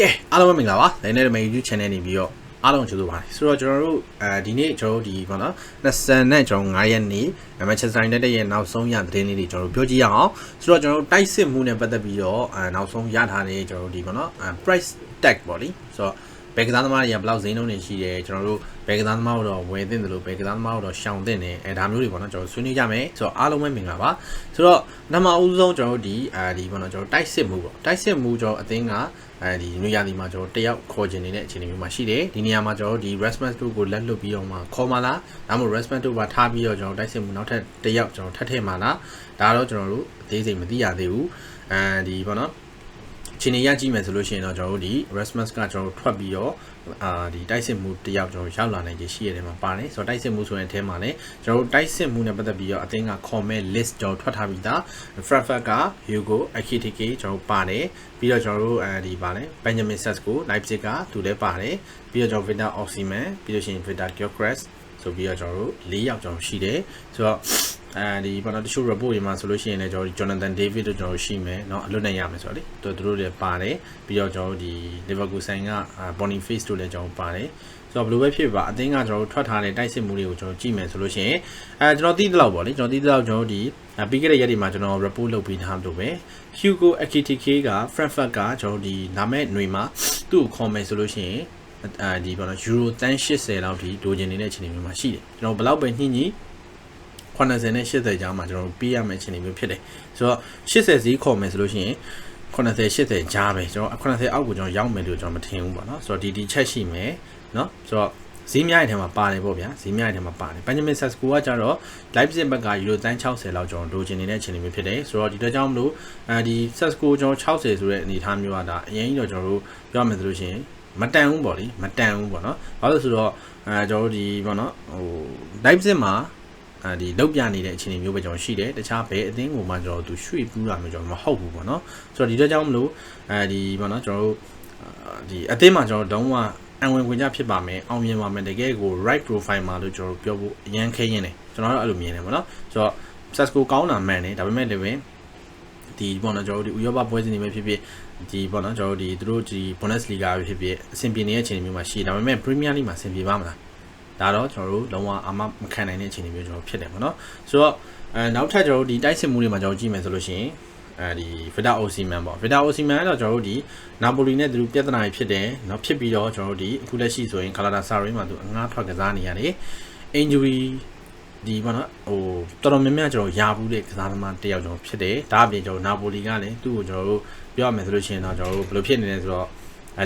ကဲအားလုံးပဲမင်္ဂလာပါ။နိုင်တဲ့မ YouTube channel နေပြီးတော့အားလုံးကျေးဇူးပါတယ်။ဆိုတော့ကျွန်တော်တို့အဲဒီနေ့ကျွန်တော်တို့ဒီပေါ့နော်20နဲ့ကျွန်တော်9ရက်နေ့ Manchester United ရဲ့နောက်ဆုံးရသတင်းလေးတွေကျွန်တော်တို့ပြောကြည့်ရအောင်။ဆိုတော့ကျွန်တော်တို့တိုက်စစ်မှုနဲ့ပတ်သက်ပြီးတော့အဲနောက်ဆုံးရထားတဲ့ကျွန်တော်တို့ဒီပေါ့နော် price tag ပေါ့လीဆိုတော့ ဘယ်ကစားသမားတွေကဘယ်လောက်ဈေးနှုန်းတွေရှိတယ်ကျွန်တော်တို့ဘယ်ကစားသမားတို့တော့ဝယ်သင့်တယ်လို့ဘယ်ကစားသမားတို့တော့ရှောင်သင့်တယ်အဲဒါမျိုးတွေပေါ့နော်ကျွန်တော်ဆွေးနွေးကြမယ်ဆိုတော့အားလုံးပဲမင်္ဂလာပါဆိုတော့နံပါတ်အဦးဆုံးကျွန်တော်တို့ဒီအဲဒီပေါ့နော်ကျွန်တော်တိုက်စစ်မှုပေါ့တိုက်စစ်မှုကျွန်တော်အသင်းကအဲဒီနွေရာသီမှာကျွန်တော်တယောက်ခေါ်ကျင်နေတဲ့အခြေအနေမျိုးမှာရှိတယ်ဒီနေရာမှာကျွန်တော်တို့ဒီ respect တို့ကိုလက်လွတ်ပြီးတော့မှခေါ်မလားဒါမှမဟုတ် respect တို့ပါထားပြီးတော့ကျွန်တော်တိုက်စစ်မှုနောက်ထပ်တယောက်ကျွန်တော်ထပ်ထည့်မှာလားဒါတော့ကျွန်တော်တို့အသေးစိတ်မသိရသေးဘူးအဲဒီပေါ့နော် ချင်းနေရကြည့်မယ်ဆိုလို့ရှိရင်တော့ကျွန်တော်တို့ဒီ Erasmus ကကျွန်တော်တို့ထွက်ပြီးတော့အာဒီတိုက်စစ်မှုတယောက်ကျွန်တော်ရောက်လာနိုင်ခြေရှိရတယ်မှာပါတယ်ဆိုတော့တိုက်စစ်မှုဆိုရင်အဲထဲမှာလည်းကျွန်တော်တို့တိုက်စစ်မှုနဲ့ပတ်သက်ပြီးတော့အသင်းက comment list ကျွန်တော်ထွက်ထားပြီးသား Frankfurt က Hugo Ekitike ကျွန်တော်ပါတယ်ပြီးတော့ကျွန်တော်တို့အဲဒီပါလဲ Benjamin Sesko Leipzig ကသူလည်းပါတယ်ပြီးတော့ကျွန်တော် Victor Osimhen ပြီးတော့ရှင် Victor Gyökeres ဆိုပြီးတော့ကျွန်တော်တို့၄ယောက်ကျွန်တော်ရှိတယ်ဆိုတော့ အဲဒီဘာလို့တချို့ report တွေမှာဆိုလို့ရှိရင်လည်းကျွန်တော် Jonathan David တို့ကျွန်တော်ရှိမယ်เนาะအလွတ်နိုင်ရမယ်ဆိုတော့လေသူတို့တွေပါတယ်ပြီးတော့ကျွန်တော်တို့ဒီ Liverpool ဆိုင်က Boniface တို့လည်းကျွန်တော်ပါတယ်ဆိုတော့ဘယ်လိုပဲဖြစ်ပါအသင်းကကျွန်တော်တို့ထွက်ထားတဲ့တိုက်စစ်မှုတွေကိုကျွန်တော်ကြည့်မယ်ဆိုလို့ရှိရင်အဲကျွန်တော်သိသလောက်ပေါ့လေကျွန်တော်သိသလောက်ကျွန်တော်တို့ဒီပြီးခဲ့တဲ့ရက်တွေမှာကျွန်တော် report လုပ်ပြီးထားလို့ပဲ Hugo Ekitike က Frankfurt ကကျွန်တော်ဒီနာမည်ຫນွေမှာသူ့ကိုခေါ်မယ်ဆိုလို့ရှိရင်အဲဒီပေါ့နော်ယူရိုတန်း80လောက်ထိလိုချင်နေတဲ့အခြေအနေမျိုးမှာရှိတယ်ကျွန်တော်ဘယ်လောက်ပဲညှိညှိ 80နဲ့80ကြားမှာကျွန်တော်တို့ပေးရမယ့်အခြေအနေမျိုးဖြစ်တယ်ဆိုတော့80ဈေးခေါ်မယ်ဆိုလို့ရှိရင်80 80ကြားပဲကျွန်တော်80အောက်ကိုကျွန်တော်ရောက်မယ်လို့ကျွန်တော်မထင်ဘူးပေါ့နော်ဆိုတော့ဒီဒီချက်ရှိမယ်နော်ဆိုတော့ဈေးများတဲ့ထဲမှာပါတယ်ပေါ့ဗျာဈေးများတဲ့ထဲမှာပါတယ် Benjamin Sesko ကကြတော့ Leipzig ဘက်ကယူရိုတန်း60လောက်ကျွန်တော်လိုချင်နေတဲ့အခြေအနေမျိုးဖြစ်တယ်ဆိုတော့ဒီတော့ကြောင့်မလို့အဲဒီ Sesko ကျွန်တော်60ဆိုတဲ့အနေအထားမျိုးကဒါအရင်ကြီးတော့ကျွန်တော်တို့ပြောမယ်ဆိုလို့ရှိရင်မတန်ဘူးပေါ့လေမတန်ဘူးပေါ့နော်ဘာလို့လဲဆိုတော့အဲကျွန်တော်တို့ဒီပေါ့နော်ဟို Leipzig မှာအဲ ဒီလောက်ပြနေတဲ့အခြေအနေမျိုးပဲကျွန်တော်ရှိတယ်တခြားဘယ်အသင်းကိုမှကျွန်တော်သူရွှေ့ပူးတာမျိုးကျွန်တော်မဟုတ်ဘူးပေါ့နော်ဆိုတော့ဒီတော့ကြောင့်မလို့အဲဒီပေါ့နော်ကျွန်တော်တို့ဒီအသင်းမှာကျွန်တော်တုံးကအံဝင်ခွင့်ကြဖြစ်ပါမယ်အောင်မြင်ပါမယ်တကယ်ကို right profile မှာလို့ကျွန်တော်ပြောဖို့အရန်ခဲရင်တယ်ကျွန်တော်တို့အဲ့လိုမြင်တယ်ပေါ့နော်ဆိုတော့ Sasco ကောင်းတာမှန်တယ်ဒါပေမဲ့လည်းပဲဒီပေါ့နော်ကျွန်တော်တို့ဒီဥရောပပွဲစဉ်တွေပဲဖြစ်ဖြစ်ဒီပေါ့နော်ကျွန်တော်တို့ဒီသူတို့ဒီ Bundesliga ပဲဖြစ်ဖြစ်အဆင်ပြေနေတဲ့အခြေအနေမျိုးမှာရှိဒါပေမဲ့ Premier League မှာအဆင်ပြေပါမလား ဒါတော့ကျွန်တော်တို့လုံးဝအာမမခံနိုင်တဲ့အခြေအနေမျိုးကျွန်တော်ဖြစ်တယ်ပေါ့နော်ဆိုတော့အဲနောက်ထပ်ကျွန်တော်တို့ဒီတိုက်စစ်မှုတွေမှာကျွန်တော်ကြည့်မယ်ဆိုလို့ရှိရင်အဲဒီ Vida Osimhen ပေါ့ Vida Osimhen ကတော့ကျွန်တော်တို့ဒီနာပိုလီနဲ့သူတို့ပြဿနာတွေဖြစ်တယ်เนาะဖြစ်ပြီးတော့ကျွန်တော်တို့ဒီအခုလက်ရှိဆိုရင် Galatasaray မှာသူအငှားထွက်ကစားနေရတယ် injury ဒီပေါ့နော်ဟိုတော်တော်များများကျွန်တော်ရာဘူးတဲ့ကစားသမားတယောက်ကျွန်တော်ဖြစ်တယ်ဒါအပြင်ကျွန်တော်နာပိုလီကလည်းသူ့ကိုကျွန်တော်တို့ပြောရမယ်ဆိုလို့ရှိရင်တော့ကျွန်တော်တို့ဘယ်လိုဖြစ်နေလဲဆိုတော့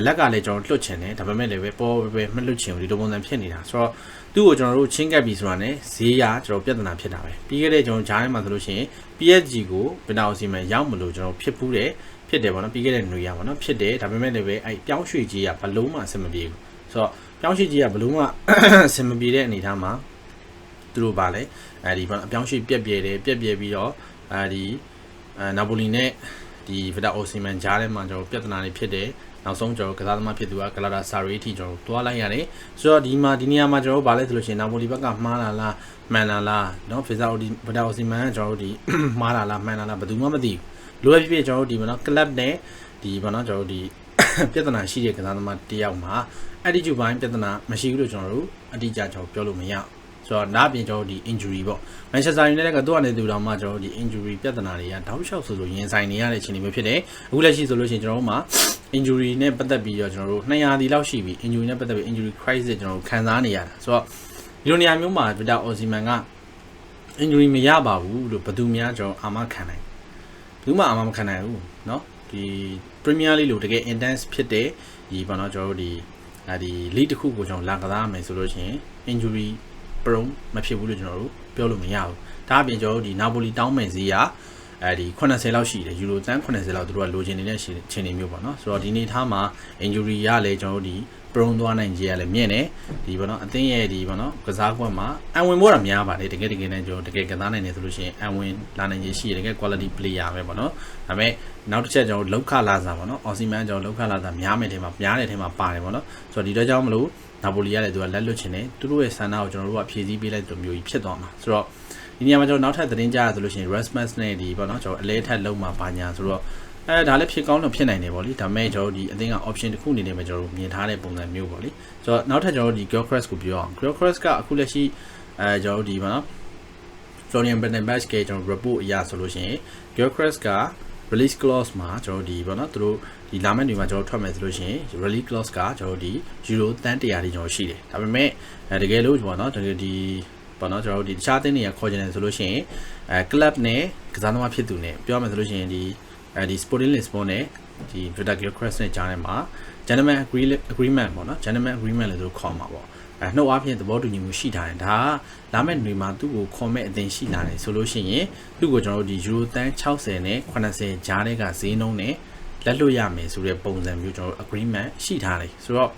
လက်ကလည်းကျွန်တော်လွတ်ချင်တယ်ဒါပေမဲ့လည်းပဲပေါ်ပဲမလွတ်ချင်ဘူးဒီလိုပုံစံဖြစ်နေတာဆိုတော့သူ့ကိုကျွန်တော်တို့ချင်းကပ်ပြီဆိုတာ ਨੇ ဈေးရကျွန်တော်ပြဿနာဖြစ်တာပဲပြီးခဲ့တဲ့ကျွန်တော်ဂျားထဲမှာဆိုလို့ရှိရင် PSG ကိုဗနာအိုစီမန်ရောက်မလို့ကျွန်တော်ဖြစ်ဖူးတယ်ဖြစ်တယ်ပေါ့နော်ပြီးခဲ့တဲ့ຫນွေရပါနော်ဖြစ်တယ်ဒါပေမဲ့လည်းပဲအဲ့ပြောင်းရွှေ့ကြီးကဘလုံးမှအဆင်မပြေဘူးဆိုတော့ပြောင်းရွှေ့ကြီးကဘလုံးမှအဆင်မပြေတဲ့အနေအထားမှာသူတို့ပါလဲအဲဒီပေါ့အပြောင်းရွှေ့ပြက်ပြဲတယ်ပြက်ပြဲပြီးတော့အဲဒီအဲနာပိုလီနဲ့ဒီဗဒါအိုစီမန်ဂျားထဲမှာကျွန်တော်ပြဿနာတွေဖြစ်တယ် နောက်ဆုံးကျွန်တော်ကစားသမားဖြစ်သူကဂလာတာဆာရီအထိကျွန်တော်တွားလိုက်ရတယ်ဆိုတော့ဒီမှာဒီနေရာမှာကျွန်တော်ဗာလဲဆိုလို့ရှိရင်နာပိုလီဘက်ကမှားလာလားမှန်လာလားเนาะဖီဇာအိုဒီဗဒါအိုစီမန်ကကျွန်တော်တို့ဒီမှားလာလားမှန်လာလားဘယ်သူမှမသိဘူးလိုပဲဖြစ်ဖြစ်ကျွန်တော်တို့ဒီမနော်ကလပ်နဲ့ဒီမနော်ကျွန်တော်တို့ဒီပြဿနာရှိတဲ့ကစားသမားတယောက်မှာ attitude ဘိုင်းပြဿနာမရှိဘူးလို့ကျွန်တော်တို့အတိအကျကျွန်တော်ပြောလို့မရဘူး ဆိုတော့နားပြင်ကျွန်တော်ဒီ injury ပေါ့ Manchester United ကသူ့အနေနဲ့သူတောင်မှကျွန်တော်ဒီ injury ပြဿနာတွေကတောက်လျှောက်ဆိုဆိုရင်ဆိုင်နေရတဲ့အခြေအနေမျိုးဖြစ်တယ်အခုလက်ရှိဆိုလို့ရှိရင်ကျွန်တော်တို့မှာ injury နဲ့ပတ်သက်ပြီးတော့ကျွန်တော်တို့200ဒီလောက်ရှိပြီ injury နဲ့ပတ်သက်ပြီး injury crisis ကျွန်တော်တို့ခံစားနေရတာဆိုတော့ဒီလိုနေရာမျိုးမှာ Victor Osimhen က injury မရပါဘူးလို့ဘယ်သူများကျွန်တော်အာမခံနိုင်ဘယ်သူမှအာမမခံနိုင်ဘူးเนาะဒီ Premier League လို့တကယ် intense ဖြစ်တဲ့ဒီပေါ့နော်ကျွန်တော်တို့ဒီအဲဒီ league တစ်ခုကိုကျွန်တော်လာကစားမယ်ဆိုလို့ရှိရင် injury ပရုံမဖြစ်ဘူးလို့ကျွန်တော်တို့ပြောလို့မရဘူးဒါအပြင်ကျွန်တော်တို့ဒီနာပိုလီတောင်းမယ်ဈေးကအဲဒီ80လောက်ရှိတယ်ယူရိုတန်း80လောက်သူတို့ကလိုချင်နေတဲ့ခြေနေမျိုးပေါ့နော်ဆိုတော့ဒီနေ့ထားမှာ injury ရလဲကျွန်တော်တို့ဒီ ပရုံသွားနိုင်ကြီးရလဲမြင့်တယ်ဒီပေါ့နော်အသင်းရဲ့ဒီပေါ့နော်ကစားကွက်မှာအံဝင်ဖို့တာများပါတယ်တကယ်တကယ်နဲ့ကျွန်တော်တကယ်ကစားနိုင်တယ်ဆိုလို့ရှိရင်အံဝင်လာနိုင်ကြီးရှိရတကယ် quality player ပဲပေါ့နော်ဒါပေမဲ့နောက်တစ်ချက်ကျွန်တော်လောက်ခလာစားပေါ့နော်အော်စီမန်ကျွန်တော်လောက်ခလာစားများမယ်ထဲမှာများတဲ့ထဲမှာပါတယ်ပေါ့နော်ဆိုတော့ဒီတော့ကြောင့်မလို့နာပိုလီကလည်းသူကလက်လွတ်ချင်တယ်သူတို့ရဲ့ဆန္ဒကိုကျွန်တော်တို့ကဖြည့်ဆည်းပေးလိုက်တဲ့မျိုးကြီးဖြစ်သွားမှာဆိုတော့ဒီနေရာမှာကျွန်တော်နောက်ထပ်သတင်းကြားရဆိုလို့ရှိရင် Rasmus နဲ့ဒီပေါ့နော်ကျွန်တော်အလဲထက်လုံးမှာပါညာဆိုတော့ အဲဒါလည်းဖြစ်ကောင်းတော့ဖြစ်နိုင်တယ်ပေါ့လေဒါပေမဲ့ကျွန်တော်တို့ဒီအသင်းက option တစ်ခုအနေနဲ့ပဲကျွန်တော်တို့မြင်ထားတဲ့ပုံစံမျိုးပေါ့လေဆိုတော့နောက်ထပ်ကျွန်တော်တို့ဒီ Gilchrist ကိုပြောအောင် Gilchrist ကအခုလက်ရှိအဲကျွန်တော်တို့ဒီမှာနော် Florian Bendenbach ကကျွန်တော် report အရဆိုလို့ရှိရင် Gilchrist က release clause မှာကျွန်တော်ဒီပေါ့နော်သူတို့ဒီလာမယ့်နေ့မှာကျွန်တော်ထွက်မယ်ဆိုလို့ရှိရင် release clause ကကျွန်တော်ဒီ euro တန်း100တိကျွန်တော်ရှိတယ်ဒါပေမဲ့အဲတကယ်လို့ပေါ့နော်တကယ်ဒီပေါ့နော်ကျွန်တော်တို့ဒီတခြားအသင်းတွေကခေါ်ကြတယ်ဆိုလို့ရှိရင်အဲ club နဲ့ကစားသမားဖြစ်သူနဲ့ပြောမယ်ဆိုလို့ရှိရင်ဒီ အဲဒီ Sporting Lisbon နဲ့ဒီ Vita Gilchrist နဲ့ကြားထဲမှာ gentleman agreement ပေါ့နော် gentleman agreement လည်းသူခေါ်မှာပေါ့အဲနှုတ်အားဖြင့်သဘောတူညီမှုရှိထားတယ်ဒါကလာမယ့်နေ့မှာသူ့ကိုခေါ်မဲ့အသင်ရှိလာတယ်ဆိုလို့ရှိရင်သူ့ကိုကျွန်တော်တို့ဒီ euro တန်း60နဲ့80ကြားတဲ့ကဈေးနှုန်းနဲ့လက်လွတ်ရမယ်ဆိုတဲ့ပုံစံမျိုးကျွန်တော်တို့ agreement ရှိထားတယ်ဆိုတော့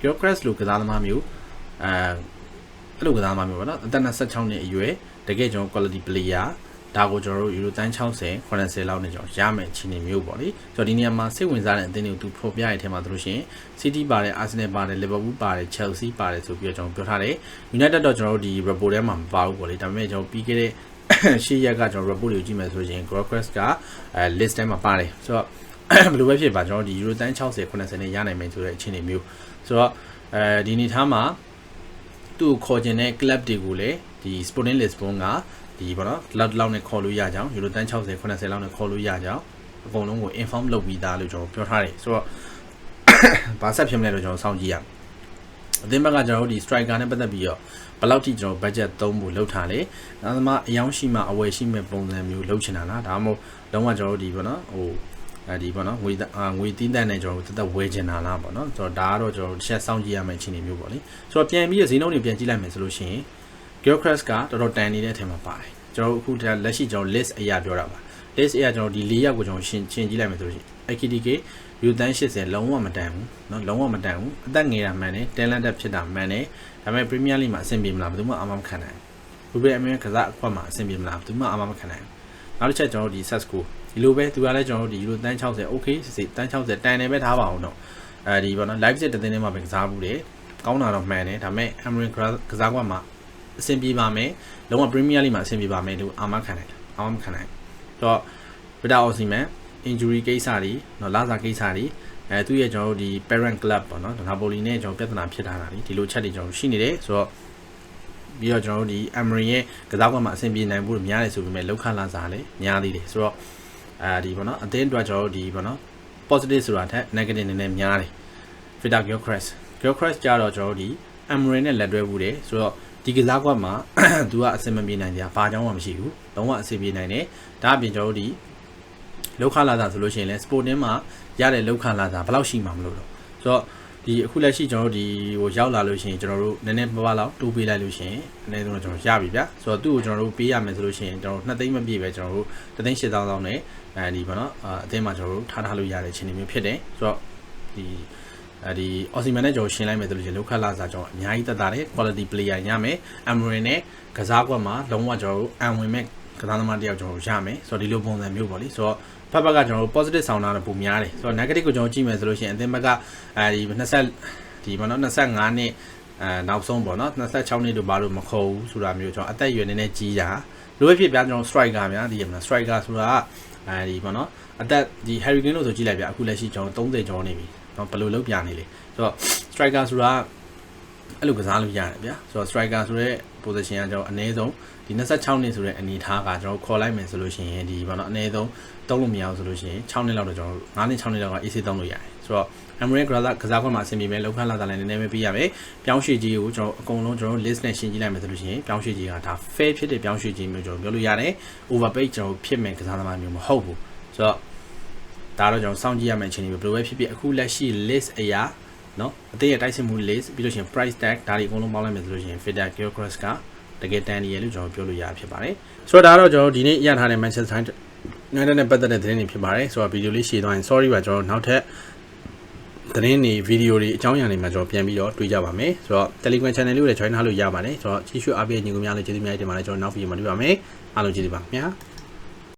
Gilchrist လို့ကစားသမားမျိုးအဲအဲ့လိုကစားသမားမျိုးပေါ့နော်အသက်26နှစ်အရွယ်တကယ်ကျွန်တော် quality player ဒါကိုကျွန်တော်တို့ euro တန်း60 80လောက်နဲ့ကျွန်တော်ရမယ်အခြေအနေမျိုးပေါ့လေဆိုတော့ဒီနေရာမှာစိတ်ဝင်စားတဲ့အသင်းတွေကိုသူဖော်ပြရတဲ့အထက်မှာဆိုလို့ရှိရင် City ပါတယ် Arsenal ပါတယ် Liverpool ပါတယ် Chelsea ပါတယ်ဆိုပြီးတော့ကျွန်တော်ပြောထားတယ် United တော့ကျွန်တော်တို့ဒီ report ထဲမှာမပါဘူးပေါ့လေဒါပေမဲ့ကျွန်တော်ပြီးခဲ့တဲ့ရှေ့ရက်ကကျွန်တော် report တွေကိုကြည့်မယ်ဆိုရင် Grocrest ကအဲ list ထဲမှာပါတယ်ဆိုတော့ဘယ်လိုပဲဖြစ်ပါကျွန်တော်ဒီ euro တန်း60 80နဲ့ရနိုင်မယ်ဆိုတဲ့အခြေအနေမျိုးဆိုတော့အဲဒီနေသားမှာသူ့ကိုခေါ်ခြင်းတဲ့ club တွေကိုလည်းဒီ Sporting Lisbon က ဒီပေါ့နော်လောက်လောက်နဲ့ခေါ်လို့ရကြအောင်ယူရိုတန်း60 80လောက်နဲ့ခေါ်လို့ရကြအောင်အကုန်လုံးကို inform လုပ်ပြီးသားလို့ကျွန်တော်ပြောထားတယ်ဆိုတော့ဘာဆက်ဖြစ်မလဲလို့ကျွန်တော်စောင့်ကြည့်ရမယ်အသင်းဘက်ကကျွန်တော်တို့ဒီ striker နဲ့ပတ်သက်ပြီးတော့ဘယ်လောက်ထိကျွန်တော် budget သုံးဖို့လုပ်ထားလဲနောက်သမားအယောင်ရှိမှအဝယ်ရှိမဲ့ပုံစံမျိုးလုပ်ချင်တာလားဒါမှမဟုတ်လုံးဝကျွန်တော်တို့ဒီပေါ့နော်ဟိုအဲဒီပေါ့နော်ငွေငွေတင်းတန်းနဲ့ကျွန်တော်တို့တက်တက်ဝယ်ချင်တာလားပေါ့နော်ဆိုတော့ဒါကတော့ကျွန်တော်တို့တစ်ချက်စောင့်ကြည့်ရမယ့်အခြေအနေမျိုးပေါ့လေဆိုတော့ပြန်ပြီးဈေးနှုန်းတွေပြန်ကြည့်လိုက်မယ်ဆိုလို့ရှိရင် Geocrash ကတော်တော်တန်နေတဲ့အထက်မှာပါတယ်ကျွန်တော်တို့အခုလက်ရှိကျွန်တော် list အရာပြောတာပါ list အရာကျွန်တော်ဒီ၄ရက်ကိုကျွန်တော်ရှင်းရှင်းကြည့်လိုက်မယ်ဆိုလို့ရှိရင် AKTK ယူတန်း80လုံးဝမတန်ဘူးเนาะလုံးဝမတန်ဘူးအသက်ငယ်တာမှန်တယ် talent တက်ဖြစ်တာမှန်တယ်ဒါပေမဲ့ Premier League မှာအဆင်ပြေမလားဘယ်သူမှအာမမခံနိုင်ဘူးဘယ်ပဲအမြဲကစားအခွက်မှာအဆင်ပြေမလားဘယ်သူမှအာမမခံနိုင်ဘူးနောက်တစ်ချက်ကျွန်တော်တို့ဒီ set score ဒီလိုပဲသူကလည်းကျွန်တော်တို့ဒီယူတန်း60 okay စစ်စစ်တန်း60တန်တယ်ပဲထားပါအောင်တော့အဲဒီပေါ့နော် live set တသိန်းထဲမှာပဲကစားဘူးတယ်ကောင်းတာတော့မှန်တယ်ဒါပေမဲ့ Amarin ကစားကွက်မှာ အဆင်ပြေပါမယ်လုံးဝ Premier League မှာအဆင်ပြေပါမယ်လို့အာမခံနိုင်တယ်အာမခံနိုင်တော့ Vidal Osimhen injury ကိစ္စတွေနော်လာစာကိစ္စတွေအဲသူရဲ့ကျွန်တော်တို့ဒီ parent club ပေါ့နော်နာပိုလီနဲ့ကျွန်တော်ပြဿနာဖြစ်လာတာဒီဒီလိုချက်တွေကျွန်တော်ရှိနေတယ်ဆိုတော့ပြီးတော့ကျွန်တော်တို့ဒီ Emery ရဲ့ကစားကွက်မှာအဆင်ပြေနိုင်ဖို့များတယ်ဆိုပေမဲ့လောက်ခလာစာလည်းများသေးတယ်ဆိုတော့အဲဒီပေါ့နော်အသင်းအတွက်ကျွန်တော်တို့ဒီပေါ့နော် positive ဆိုတာထက် negative နည်းနည်းများတယ် Fida Gyokres Gyokres ကြတော့ကျွန်တော်တို့ဒီ Emery နဲ့လက်တွဲမှုတယ်ဆိုတော့ ဒီကစားကွက်မှာသူကအဆင်မပြေနိုင်ကြဘာကြောင့်မှမရှိဘူးလုံးဝအဆင်ပြေနိုင်တယ်ဒါအပြင်ကျွန်တော်တို့ဒီလောက်ခလာတာဆိုလို့ရှိရင်လဲ Sporting မှာရတဲ့လောက်ခလာတာဘယ်လောက်ရှိမှာမလို့တော့ဆိုတော့ဒီအခုလက်ရှိကျွန်တော်တို့ဒီဟိုရောက်လာလို့ရှိရင်ကျွန်တော်တို့နည်းနည်းပါးပါးလောက်တိုးပေးလိုက်လို့ရှိရင်အနည်းဆုံးကျွန်တော်ရပြီဗျဆိုတော့သူ့ကိုကျွန်တော်တို့ပေးရမယ်ဆိုလို့ရှိရင်ကျွန်တော်တို့2သိန်းမပြည့်ပဲကျွန်တော်တို့3သိန်း8000တောင်းနဲ့အဲဒီပေါ့နော်အသင်းမှာကျွန်တော်တို့ထားထားလို့ရတဲ့အခြေအနေမျိုးဖြစ်တယ်ဆိုတော့ဒီ အဲဒီအော်စီမန်နဲ့ကျွန်တော်ရှင်းလိုက်မယ်ဆိုလို့ရှိရင်လောက်ခလာစာကျွန်တော်အများကြီးတက်တာတယ် quality player ရမယ် Amarin နဲ့ကစားကွက်မှာလုံးဝကျွန်တော်တို့အံဝင်မဲ့ကစားသမားတယောက်ကျွန်တော်ရမယ်ဆိုတော့ဒီလိုပုံစံမျိုးပေါ့လေဆိုတော့ဖက်ဘက်ကကျွန်တော်တို့ positive ဆောင်းတာတော့ပုံများတယ်ဆိုတော့ negative ကိုကျွန်တော်ကြည့်မယ်ဆိုလို့ရှိရင်အသင်းဘက်ကအဲဒီ20ဒီပေါ့နော်25နှစ်အဲနောက်ဆုံးပေါ့နော်26နှစ်တို့ဘာလို့မခေါ်ဘူးဆိုတာမျိုးကျွန်တော်အသက်အရွယ်နည်းနည်းကြီးတာလိုပဲဖြစ်ပြကျွန်တော် striker များဒီမှာ striker ဆိုတာအဲဒီပေါ့နော်အသက်ဒီ Harry Kane လို့ဆိုကြည့်လိုက်ပြအခုလက်ရှိကျွန်တော်30ကျော်နေပြီ တော့ဘယ်လိုလုပ်ပြနေလဲဆိုတော့ striker ဆိုတာအဲ့လိုကစားလို့ရတယ်ဗျာဆိုတော့ striker ဆိုတဲ့ position ကကျွန်တော်အနည်းဆုံးဒီ26နှစ်ဆိုတဲ့အနေထားကကျွန်တော်ခေါ်လိုက်မယ်ဆိုလို့ရှိရင်ဒီဘာလို့အနည်းဆုံးတုံးလို့မရအောင်ဆိုလို့ရှိရင်6နှစ်လောက်တော့ကျွန်တော်9နှစ်6နှစ်လောက်က AC တုံးလို့ရတယ်ဆိုတော့ Amarin Graza ကစားခွင့်မှာအဆင်ပြေမယ်လောက်ခလာတာလည်းနည်းနည်းပဲပြရမယ်ပြောင်းရွှေ့ကြီးကိုကျွန်တော်အကုန်လုံးကျွန်တော် list နဲ့ရှင်းကြည့်လိုက်မယ်ဆိုလို့ရှိရင်ပြောင်းရွှေ့ကြီးကဒါ fair ဖြစ်တဲ့ပြောင်းရွှေ့ကြီးမျိုးကျွန်တော်ပြောလို့ရတယ် overpay ကျွန်တော်ဖြစ်မယ်ကစားသမားမျိုးမဟုတ်ဘူးဆိုတော့ ဒါတော့ကျွန်တော်စောင့်ကြည့်ရမယ့်အခြေအနေပဲဘယ်လိုပဲဖြစ်ဖြစ်အခုလက်ရှိ list အရာနော်အသေးရတိုက်စစ်မှု list ပြီးလို့ရှိရင် price tag ဒါတွေအကုန်လုံးပေါင်းလိုက်မယ်ဆိုလို့ရှိရင် Fida Gilchrist ကတကယ်တန်နေရလို့ကျွန်တော်ပြောလို့ရဖြစ်ပါတယ်ဆိုတော့ဒါတော့ကျွန်တော်ဒီနေ့ရထားတဲ့ Manchester United နဲ့ပတ်သက်တဲ့သတင်းတွေဖြစ်ပါတယ်ဆိုတော့ဗီဒီယိုလေးရှည်သွားရင် sorry ပါကျွန်တော်နောက်ထပ်သတင်းတွေဗီဒီယိုတွေအကြောင်းအရာတွေမှာကျွန်တော်ပြန်ပြီးတော့တွေ့ကြပါမယ်ဆိုတော့ Telegram Channel လေးကိုလည်း join ထားလို့ရပါတယ်ဆိုတော့ကြည့်ရှုအားပေးညီကိုများလည်းကျေးဇူးများတင်ပါတယ်ကျွန်တော်နောက်ဗီဒီယိုမှာတွေ့ပါမယ်အားလုံးကျေးဇူးပါခင်ဗျာ